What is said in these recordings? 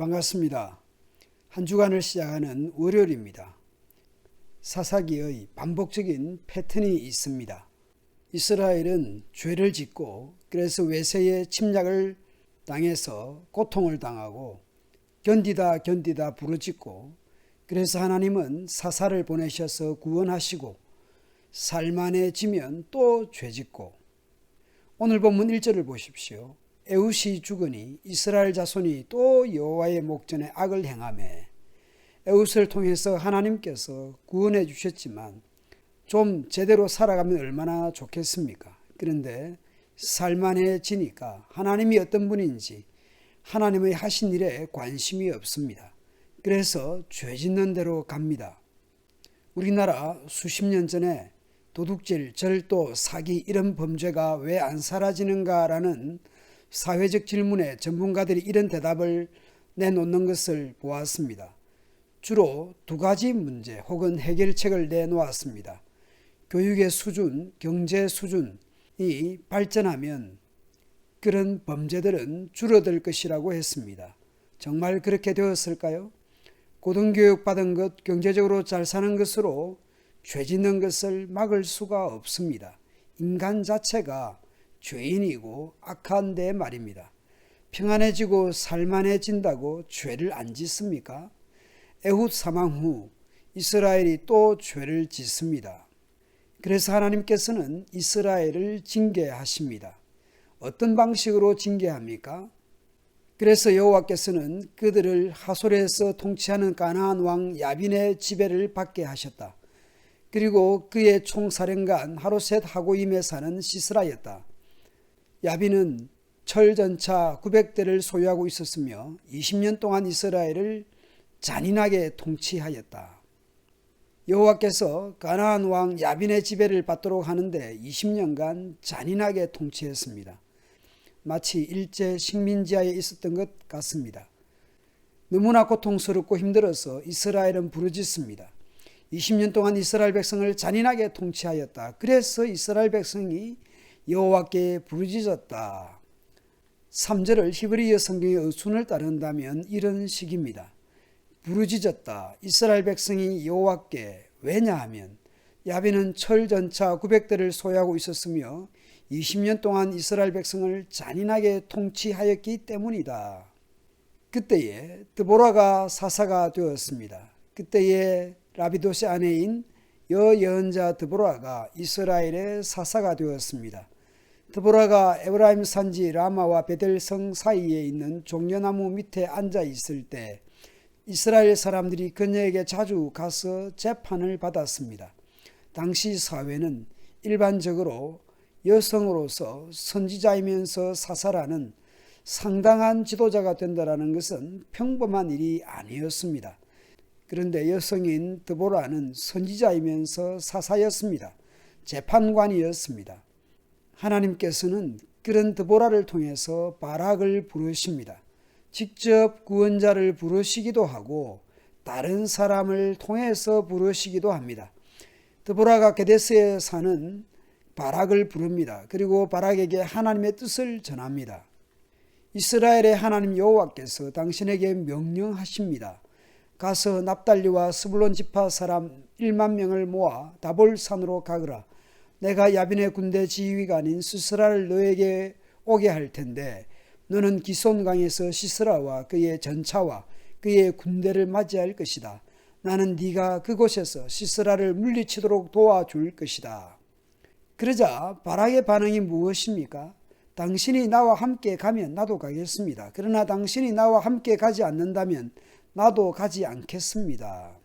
반갑습니다. 한 주간을 시작하는 월요일입니다. 사사기의 반복적인 패턴이 있습니다. 이스라엘은 죄를 짓고 그래서 외세의 침략을 당해서 고통을 당하고 견디다 견디다 부르짖고 그래서 하나님은 사사를 보내셔서 구원하시고 살만해지면 또 죄짓고 오늘 본문 1절을 보십시오. 에웃이 죽으니 이스라엘 자손이 또 여호와의 목전에 악을 행하매 에웃을 통해서 하나님께서 구원해 주셨지만 좀 제대로 살아가면 얼마나 좋겠습니까? 그런데 살만해지니까 하나님이 어떤 분인지 하나님의 하신 일에 관심이 없습니다. 그래서 죄 짓는 대로 갑니다. 우리나라 수십 년 전에 도둑질, 절도, 사기 이런 범죄가 왜 안 사라지는가라는 사회적 질문에 전문가들이 이런 대답을 내놓는 것을 보았습니다. 주로 두 가지 문제 혹은 해결책을 내놓았습니다. 교육의 수준, 경제 수준이 발전하면 그런 범죄들은 줄어들 것이라고 했습니다. 정말 그렇게 되었을까요? 고등교육 받은 것, 경제적으로 잘 사는 것으로 죄 짓는 것을 막을 수가 없습니다. 인간 자체가 죄인이고 악한데 말입니다. 평안해지고 살만해진다고 죄를 안 짓습니까? 에훗 사망 후 이스라엘이 또 죄를 짓습니다. 그래서 하나님께서는 이스라엘을 징계하십니다. 어떤 방식으로 징계합니까? 그래서 여호와께서는 그들을 하솔에서 통치하는 가나안 왕 야빈의 지배를 받게 하셨다. 그리고 그의 총사령관 하로셋 하고임에 사는 시스라였다. 야빈은 철전차 900대를 소유하고 있었으며 20년 동안 이스라엘을 잔인하게 통치하였다. 여호와께서 가나안 왕 야빈의 지배를 받도록 하는데 20년간 잔인하게 통치했습니다. 마치 일제 식민지하에 있었던 것 같습니다. 너무나 고통스럽고 힘들어서 이스라엘은 부르짖습니다. 20년 동안 이스라엘 백성을 잔인하게 통치하였다. 그래서 이스라엘 백성이 여호와께 부르짖었다. 3절을 히브리어 성경의 어순을 따른다면 이런 식입니다. 부르짖었다. 이스라엘 백성이 여호와께 왜냐하면 야비는 철 전차 900대를 소유하고 있었으며 20년 동안 이스라엘 백성을 잔인하게 통치하였기 때문이다. 그때에 드보라가 사사가 되었습니다. 그때에 라비도시 아내인 여여자 드보라가 이스라엘의 사사가 되었습니다. 드보라가 에브라임 산지 라마와 베델성 사이에 있는 종려나무 밑에 앉아 있을 때 이스라엘 사람들이 그녀에게 자주 가서 재판을 받았습니다. 당시 사회는 일반적으로 여성으로서 선지자이면서 사사라는 상당한 지도자가 된다라는 것은 평범한 일이 아니었습니다. 그런데 여성인 드보라는 선지자이면서 사사였습니다. 재판관이었습니다. 하나님께서는 그런 드보라를 통해서 바락을 부르십니다. 직접 구원자를 부르시기도 하고 다른 사람을 통해서 부르시기도 합니다. 드보라가 게데스에 사는 바락을 부릅니다. 그리고 바락에게 하나님의 뜻을 전합니다. 이스라엘의 하나님 여호와께서 당신에게 명령하십니다. 가서 납달리와 스불론 지파 사람 1만 명을 모아 다볼산으로 가거라. 내가 야빈의 군대 지휘관인 스스라를 너에게 오게 할 텐데 너는 기손강에서 시스라와 그의 전차와 그의 군대를 맞이할 것이다. 나는 네가 그곳에서 시스라를 물리치도록 도와줄 것이다. 그러자 바락의 반응이 무엇입니까? 당신이 나와 함께 가면 나도 가겠습니다. 그러나 당신이 나와 함께 가지 않는다면 나도 가지 않겠습니다.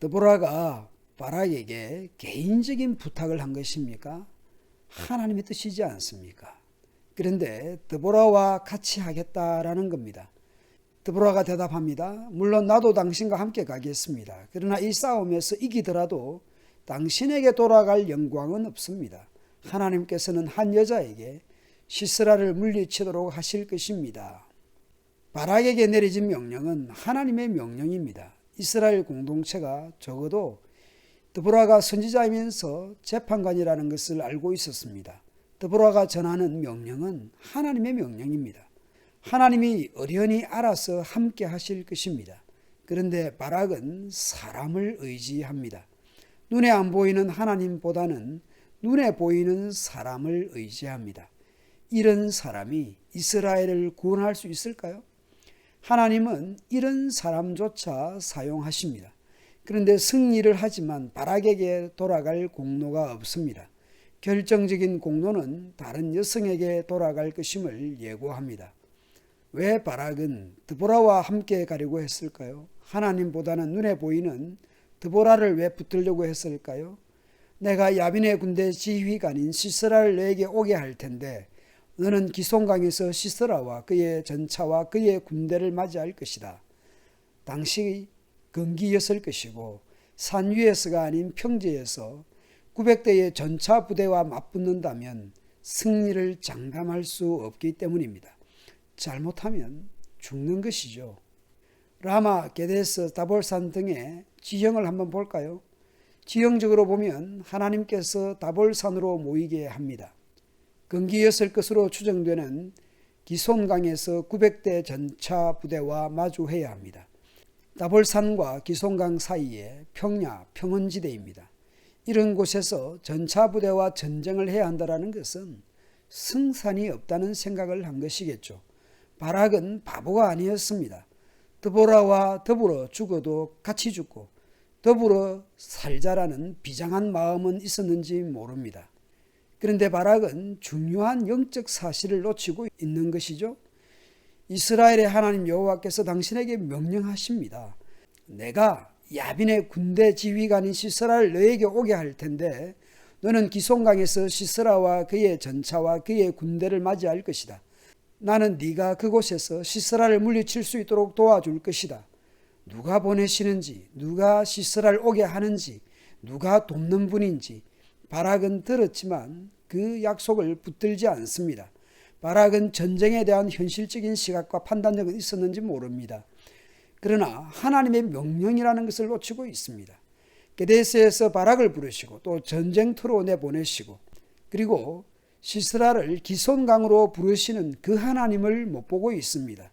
드보라가 바락에게 개인적인 부탁을 한 것입니까? 하나님의 뜻이지 않습니까? 그런데 드보라와 같이 하겠다라는 겁니다. 드보라가 대답합니다. 물론 나도 당신과 함께 가겠습니다. 그러나 이 싸움에서 이기더라도 당신에게 돌아갈 영광은 없습니다. 하나님께서는 한 여자에게 시스라를 물리치도록 하실 것입니다. 바락에게 내려진 명령은 하나님의 명령입니다. 이스라엘 공동체가 적어도 드보라가 선지자이면서 재판관이라는 것을 알고 있었습니다. 드보라가 전하는 명령은 하나님의 명령입니다. 하나님이 어련히 알아서 함께 하실 것입니다. 그런데 바락은 사람을 의지합니다. 눈에 안 보이는 하나님보다는 눈에 보이는 사람을 의지합니다. 이런 사람이 이스라엘을 구원할 수 있을까요? 하나님은 이런 사람조차 사용하십니다. 그런데 승리를 하지만 바락에게 돌아갈 공로가 없습니다. 결정적인 공로는 다른 여성에게 돌아갈 것임을 예고합니다. 왜 바락은 드보라와 함께 가려고 했을까요? 하나님보다는 눈에 보이는 드보라를 왜 붙들려고 했을까요? 내가 야빈의 군대 지휘관인 시스라를 내게 오게 할 텐데 너는 기송강에서 시스라와 그의 전차와 그의 군대를 맞이할 것이다. 당시 건기였을 것이고 산 위에서가 아닌 평지에서 900대의 전차 부대와 맞붙는다면 승리를 장담할 수 없기 때문입니다. 잘못하면 죽는 것이죠. 라마, 게데스, 다볼산 등의 지형을 한번 볼까요? 지형적으로 보면 하나님께서 다볼산으로 모이게 합니다. 건기였을 것으로 추정되는 기손강에서 900대 전차 부대와 마주해야 합니다. 다볼산과 기손강 사이에 평야, 평원지대입니다. 이런 곳에서 전차 부대와 전쟁을 해야 한다는 것은 승산이 없다는 생각을 한 것이겠죠. 바락은 바보가 아니었습니다. 드보라와 더불어 죽어도 같이 죽고 더불어 살자라는 비장한 마음은 있었는지 모릅니다. 그런데 바락은 중요한 영적 사실을 놓치고 있는 것이죠. 이스라엘의 하나님 여호와께서 당신에게 명령하십니다. 내가 야빈의 군대 지휘관인 시스라를 너에게 오게 할 텐데 너는 기송강에서 시스라와 그의 전차와 그의 군대를 맞이할 것이다. 나는 네가 그곳에서 시스라를 물리칠 수 있도록 도와줄 것이다. 누가 보내시는지, 누가 시스라를 오게 하는지, 누가 돕는 분인지 바락은 들었지만 그 약속을 붙들지 않습니다. 바락은 전쟁에 대한 현실적인 시각과 판단력은 있었는지 모릅니다. 그러나 하나님의 명령이라는 것을 놓치고 있습니다. 게데스에서 바락을 부르시고 또 전쟁터로 내보내시고 그리고 시스라를 기손강으로 부르시는 그 하나님을 못 보고 있습니다.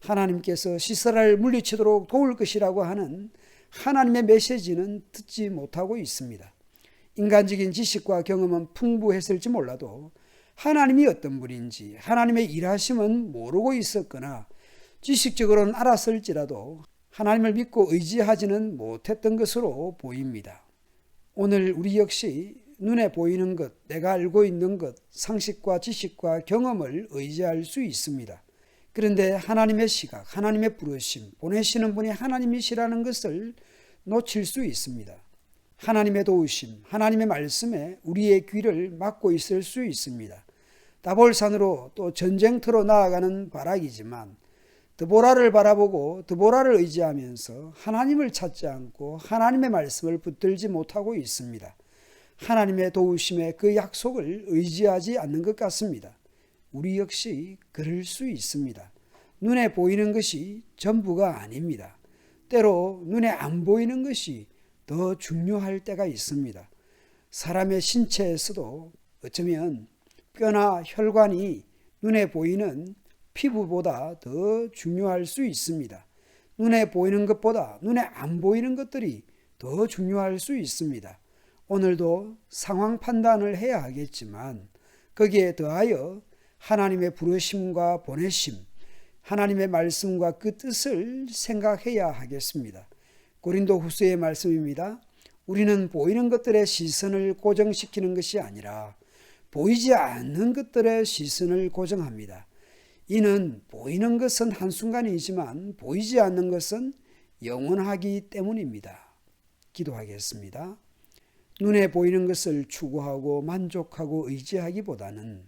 하나님께서 시스라를 물리치도록 도울 것이라고 하는 하나님의 메시지는 듣지 못하고 있습니다. 인간적인 지식과 경험은 풍부했을지 몰라도 하나님이 어떤 분인지 하나님의 일하심은 모르고 있었거나 지식적으로는 알았을지라도 하나님을 믿고 의지하지는 못했던 것으로 보입니다. 오늘 우리 역시 눈에 보이는 것, 내가 알고 있는 것, 상식과 지식과 경험을 의지할 수 있습니다. 그런데 하나님의 시각, 하나님의 부르심, 보내시는 분이 하나님이시라는 것을 놓칠 수 있습니다. 하나님의 도우심, 하나님의 말씀에 우리의 귀를 막고 있을 수 있습니다. 다볼산으로 또 전쟁터로 나아가는 바락이지만 드보라를 바라보고 드보라를 의지하면서 하나님을 찾지 않고 하나님의 말씀을 붙들지 못하고 있습니다. 하나님의 도우심에 그 약속을 의지하지 않는 것 같습니다. 우리 역시 그럴 수 있습니다. 눈에 보이는 것이 전부가 아닙니다. 때로 눈에 안 보이는 것이 더 중요할 때가 있습니다. 사람의 신체에서도 어쩌면 뼈나 혈관이 눈에 보이는 피부보다 더 중요할 수 있습니다. 눈에 보이는 것보다 눈에 안 보이는 것들이 더 중요할 수 있습니다. 오늘도 상황 판단을 해야 하겠지만 거기에 더하여 하나님의 부르심과 보내심, 하나님의 말씀과 그 뜻을 생각해야 하겠습니다. 고린도 후서의 말씀입니다. 우리는 보이는 것들의 시선을 고정시키는 것이 아니라 보이지 않는 것들의 시선을 고정합니다. 이는 보이는 것은 한순간이지만 보이지 않는 것은 영원하기 때문입니다. 기도하겠습니다. 눈에 보이는 것을 추구하고 만족하고 의지하기보다는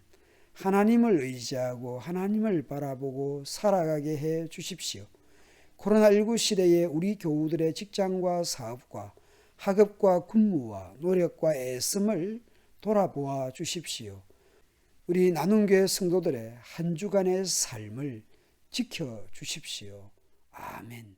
하나님을 의지하고 하나님을 바라보고 살아가게 해 주십시오. 코로나19 시대에 우리 교우들의 직장과 사업과 학업과 근무와 노력과 애씀을 돌아보아 주십시오. 우리 나눔교회 성도들의 한 주간의 삶을 지켜 주십시오. 아멘.